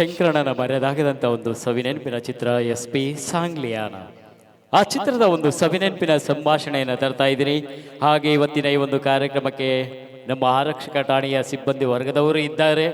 ಶಂಕರಣ್ಣನ ಮರೆಯದಾಗದಂಥ ಒಂದು ಸವಿನೆನಪಿನ ಚಿತ್ರ ಎಸ್ ಪಿ ಸಾಂಗ್ಲಿಯಾನ. ಆ ಚಿತ್ರದ ಒಂದು ಸವಿನೆನಪಿನ ಸಂಭಾಷಣೆಯನ್ನು ತರ್ತಾ ಇದ್ದೀನಿ. ಹಾಗೆ ಇವತ್ತಿನ ಈ ಒಂದು ಕಾರ್ಯಕ್ರಮಕ್ಕೆ ನಮ್ಮ ಆರಕ್ಷಕ ಠಾಣೆಯ ಸಿಬ್ಬಂದಿ ವರ್ಗದವರು ಇದ್ದಾರೆ.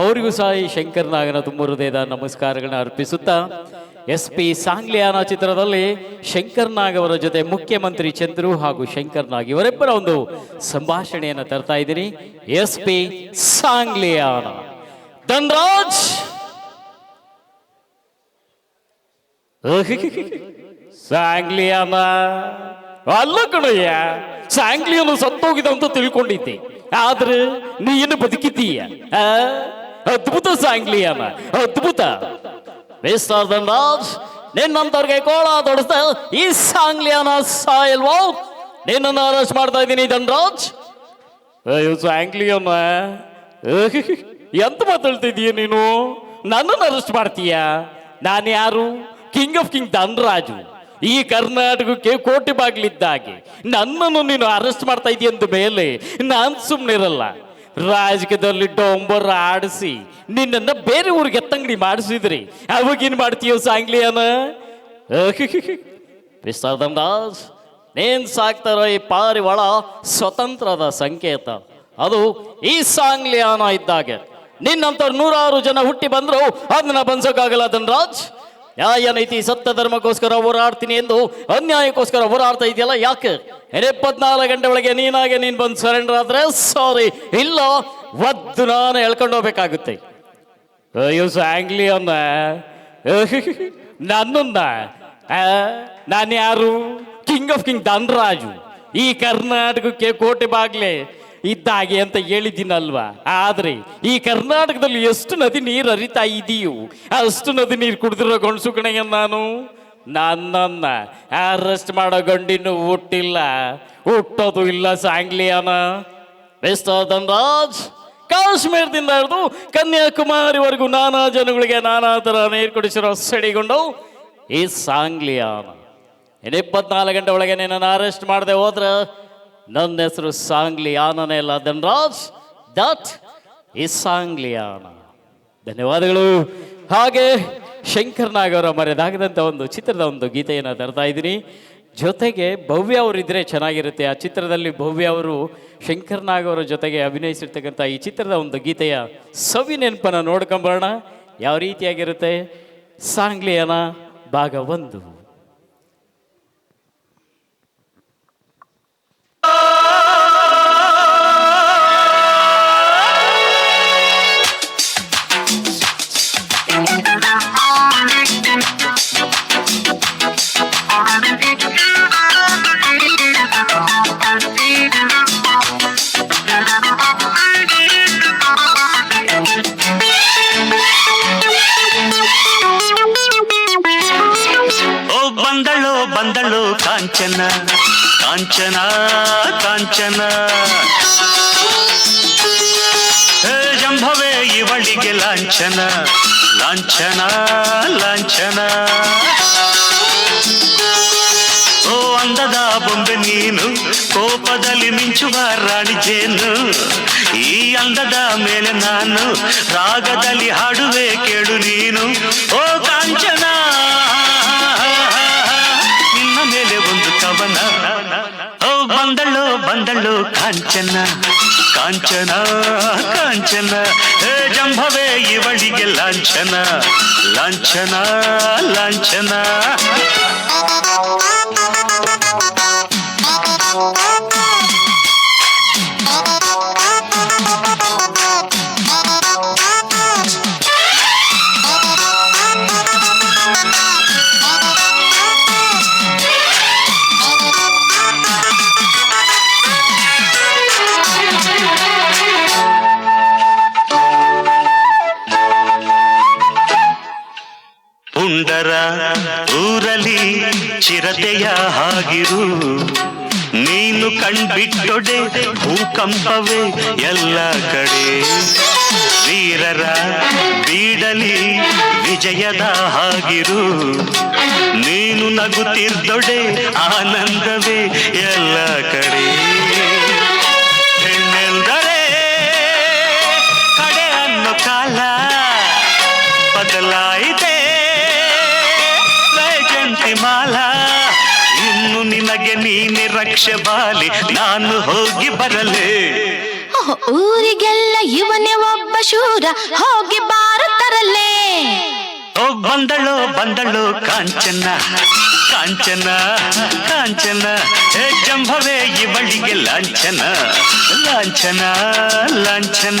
ಅವರಿಗೂ ಸಹ ಈ ಶಂಕರನಾಗನ ತುಂಬ ಹೃದಯದ ನಮಸ್ಕಾರಗಳನ್ನ ಅರ್ಪಿಸುತ್ತಾ ಎಸ್ ಪಿ ಸಾಂಗ್ಲಿಯಾನ ಚಿತ್ರದಲ್ಲಿ ಶಂಕರ್ ನಾಗ್ ಅವರ ಜೊತೆ ಮುಖ್ಯಮಂತ್ರಿ ಚಂದ್ರು ಹಾಗೂ ಶಂಕರ್ ನಾಗ್ ಇವರಿಬ್ಬರ ಒಂದು ಸಂಭಾಷಣೆಯನ್ನು ತರ್ತಾ ಇದ್ದೀನಿ. S P Sangliyana. Dhanraj! Sangliyana ಅಲ್ಲ ಕಣಯ್ಯ, ಸಾಂಗ್ಲಿಯನ್ನು ಸತ್ತೋಗಿದ ಅಂತ ತಿಳ್ಕೊಂಡಿದ್ದೆ. ಆದ್ರೆ ನೀ ಏನು ಬದುಕಿದ್ದೀಯ? ಅದ್ಭುತ ಸಾಂಗ್ಲಿಯಾನ ಅದ್ಭುತ. ನಿನ್ನಂತವ್ರಿಗೆ ಕೋಳ ತೊಡಸ್ತ ಈ ಸಾಂಗ್ಲಿಯಾನ ಸಾಯಲ್ವೋ? ನಿನ್ನನ್ನು ಅರೆಸ್ಟ್ ಮಾಡ್ತಾ ಇದ್ದೀನಿ ಧನ್ರಾಜ್ ಅಯ್ಯೋ ಸಾಂಗ್ಲಿಯನ್ನ ಎಂತ ಮಾತಾಡ್ತಿದ್ದೀಯ ನೀನು? ನನ್ನನ್ನು ಅರೆಸ್ಟ್ ಮಾಡ್ತೀಯ? ನಾನು ಯಾರು? ಕಿಂಗ್ ಆಫ್ ಕಿಂಗ್ ಧನ್ರಾಜು, ಈ ಕರ್ನಾಟಕಕ್ಕೆ ಕೋಟಿ ಬಾಗ್ಲಿದ್ದಾಗೆ. ನನ್ನನ್ನು ನೀನು ಅರೆಸ್ಟ್ ಮಾಡ್ತಾ ಇದೀಯ ಅಂದ ಮೇಲೆ ನಾನು ಸುಮ್ಮನಿರಲ್ಲ ರಾಜಕೀಯದಲ್ಲಿ ಡೊಂಬರ್ ಆಡಿಸಿ, ನಿನ್ನನ್ನು ಬೇರೆ ಊರಿಗೆ ಎತ್ತಂಗಡಿ ಮಾಡಿಸಿದ್ರಿ. ಅವಾಗೇನು ಮಾಡ್ತೀಯ ಸಾಂಗ್ಲಿಯನ? ದಾಸ್ ನೇನ್ ಸಾಕ್ತಾರೋ ಈ ಪಾರಿವಾಳ ಸ್ವತಂತ್ರದ ಸಂಕೇತ. ಅದು ಈ ಸಾಂಗ್ಲಿಯಾನ ಇದ್ದಾಗೆ. ನಿನ್ನಂತ ನೂರಾರು ಜನ ಹುಟ್ಟಿ ಬಂದ್ರು, ಅದನ್ನ ಬಂಸಕ್ಕಾಗಲ್ಲ ಧನ್ರಾಜ್. ನ್ಯಾಯ ನೀತಿ ಸತ್ಯ ಧರ್ಮಕ್ಕೋಸ್ಕರ ಹೋರಾಡ್ತೀನಿ ಎಂದು ಅನ್ಯಾಯಕ್ಕೋಸ್ಕರ ಹೋರಾಡ್ತಾ ಇದೆಯಲ್ಲ ಯಾಕೆ? ಎಪ್ಪತ್ನಾಲ್ಕು ಗಂಟೆ ಒಳಗೆ ನೀನಾಗೆ ನೀನ್ ಬಂದು ಸರೆಂಡರ್ ಆದ್ರೆ ಸಾರಿ ಇಲ್ಲ, ಒದ್ದು ನಾನು ಎಳ್ಕೊಂಡು ಹೋಗ್ಬೇಕಾಗುತ್ತೆ. ಅಯ್ಯೋ ಸಾಂಗ್ಲಿಯನ್ನ ನನ್ನನ್ನ. ನಾನು ಯಾರು? King of king Dhanraj. ಈ ಕರ್ನಾಟಕಕ್ಕೆ ಕೋಟೆ ಬಾಗ್ಲೆ ಇದ್ದಾಗೆ ಅಂತ ಹೇಳಿದ್ದೀನಲ್ವಾ? ಆದ್ರೆ ಈ ಕರ್ನಾಟಕದಲ್ಲಿ ಎಷ್ಟು ನದಿ ನೀರು ಹರಿತಾ ಇದೆಯೋ, ಅಷ್ಟು ನದಿ ನೀರು ಕುಡಿದಿರೋ ಗಂಡಸು ಕಣಯ್ಯ ನಾನು. ನನ್ನನ್ನ ಅರೆಸ್ಟ್ ಮಾಡೋ ಗಂಡಿನೂ ಹುಟ್ಟಿಲ್ಲ. ಹುಟ್ಟೋದು ಇಲ್ಲ ಸಾಂಗ್ಲಿಯಾನ. ಮಿಸ್ಟರ್ ಕಾಶ್ಮೀರದಿಂದ ಹಿಡಿದು ಕನ್ಯಾಕುಮಾರಿವರೆಗೂ ನಾನಾ ಜನಗಳಿಗೆ ನಾನಾ ಥರ ನೀರು ಕುಡಿಸಿರೋ ಸಡಿಗೊಂಡು ಈ ಸಾಂಗ್ಲಿಯಾನ. ಇನ್ನು ಇಪ್ಪತ್ನಾಲ್ಕು ಗಂಟೆ ಒಳಗೆ ನಿನ್ನನ್ನು ಅರೆಸ್ಟ್ ಮಾಡದೆ ಹೋದ್ರೆ ನನ್ನ ಹೆಸರು ಸಾಂಗ್ಲಿಯಾನನೇ ಇಲ್ಲ ಧನ್ರಾಜ್ ದಟ್ ಈ ಸಾಂಗ್ಲಿಯಾನ. ಧನ್ಯವಾದಗಳು. ಹಾಗೆ ಶಂಕರ್ ನಾಗ್ ಅವರ ಮರೆದಾಗದಂಥ ಒಂದು ಚಿತ್ರದ ಒಂದು ಗೀತೆಯನ್ನು ತರ್ತಾ ಇದ್ದೀನಿ. ಜೊತೆಗೆ ಭವ್ಯ ಅವರಿದ್ದರೆ ಚೆನ್ನಾಗಿರುತ್ತೆ. ಆ ಚಿತ್ರದಲ್ಲಿ ಭವ್ಯ ಅವರು, ಶಂಕರ್ ನಾಗ್ ಅವರ ಜೊತೆಗೆ ಅಭಿನಯಿಸಿರ್ತಕ್ಕಂಥ ಈ ಚಿತ್ರದ ಒಂದು ಗೀತೆಯ ಸವಿ ನೆನಪನ್ನು ನೋಡ್ಕೊಂಬರೋಣ. ಯಾವ ರೀತಿಯಾಗಿರುತ್ತೆ? ಸಾಂಗ್ಲಿಯನ ಭಾಗ ಒಂದು. ಕಾಂಚನ ಕಾಂಚನ ಕಾಂಚನ ಹೇ ಜಂಭವೇ ಇವಳಿಗೆ ಲಾಂಛನ ಲಾಂಛನ ಲಾಂಛನ ಓ ಅಂದದ ಬೊಂಬೆ ನೀನು ಕೋಪದಲ್ಲಿ ಮಿಂಚುವ ರಾಣಿ ಜೇನು ಈ ಅಂದದ ಮೇಲೆ ನಾನು ರಾಗದಲ್ಲಿ ಹಾಡುವೆ ಕೇಳು ನೀನು ಓ ಕಾಂಚನ ಒಂದು ಕವನ ಓ ಬಂದಳು ಬಂದಳು ಕಾಂಚನ ಕಾಂಚನ ಕಾಂಚನ ಹೇ ಜಂಭವೇ ಇವಳಿಗೆ ಲಾಂಛನ ಲಾಂಛನ ಲಾಂಛನ ಪುಂಡರ ಊರಲಿ ಚಿರತೆಯ ಹಾಗಿರು. ನೀನು ಕಣ್ಬಿಟ್ಟೊಡೆ ಭೂಕಂಪವೇ ಎಲ್ಲ ಕಡೆ. ವೀರರ ಬೀಡಲಿ ವಿಜಯದ ಹಾಗಿರು. ನೀನು ನಗುತ್ತಿರ್ದೊಡೆ ಆನಂದವೇ ಎಲ್ಲ ಕಡೆ. ನೀನೆ ರಕ್ಷೆ ಬಾಲಿ ನಾನು ಹೋಗಿ ಬರಲೇ. ಊರಿಗೆಲ್ಲ ಇವನೇ ಒಬ್ಬ ಶೂರ ಹೋಗಿ ಬಾರುತ್ತರಲ್ಲೇ ಓ ಬಂದಳು ಬಂದಳು ಕಾಂಚನ ಕಾಂಚನ ಕಾಂಚನ. ಹೇ ಜಂಭವೇ ಇವಳಿಗೆ ಲಾಂಛನ ಲಾಂಛನ ಲಾಂಛನ.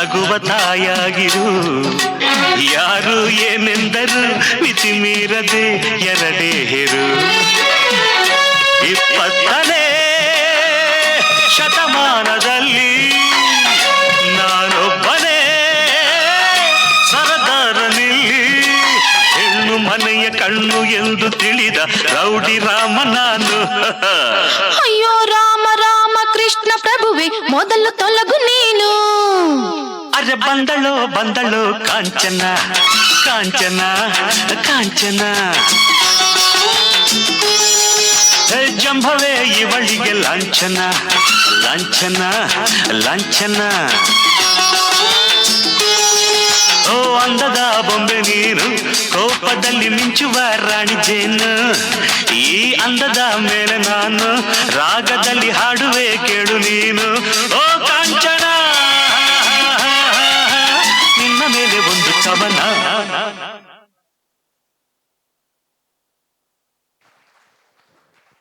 ನಗುವ ತಾಯಾಗಿರು. ಯಾರು ಏನೆಂದರು ಮಿತಿ ಮೀರದೆ ಎರಡೇ ಹೆರು. ಇಪ್ಪತ್ತನೇ ಶತಮಾನದಲ್ಲಿ ನಾನೊಬ್ಬನೇ ಸರದಾರನಿಲ್ಲಿ ಹೆಣ್ಣು ಮನೆಯ ಕಣ್ಣು ಎಂದು ತಿಳಿದ ರೌಡಿ ರಾಮ ನಾನು. ಅಯ್ಯೋ ರಾಮ ರಾಮ ಕೃಷ್ಣ ಪ್ರಭುವೆ, ಮೊದಲು ತೊಲಗು ನೀನು ಅರೆ ಬಂದಳು ಬಂದಳು ಕಾಂಚನ ಕಾಂಚನ ಕಾಂಚನ ಹೇ ಜಂಭವೇ ಇವಳಿಗೆ ಲಾಂಛನ ಲಾಂಛನ ಲಾಂಛನ ಓ ಅಂದದ ಬೊಂಬೆ ನೀನು ಕೋಪದಲ್ಲಿ ಮಿಂಚುವ ರಾಣಿ ಜೇನು ಈ ಅಂದದ ಮೇಲೆ ನಾನು ರಾಗದಲ್ಲಿ ಹಾಡುವೆ ಕೇಳು ನೀನು ಓ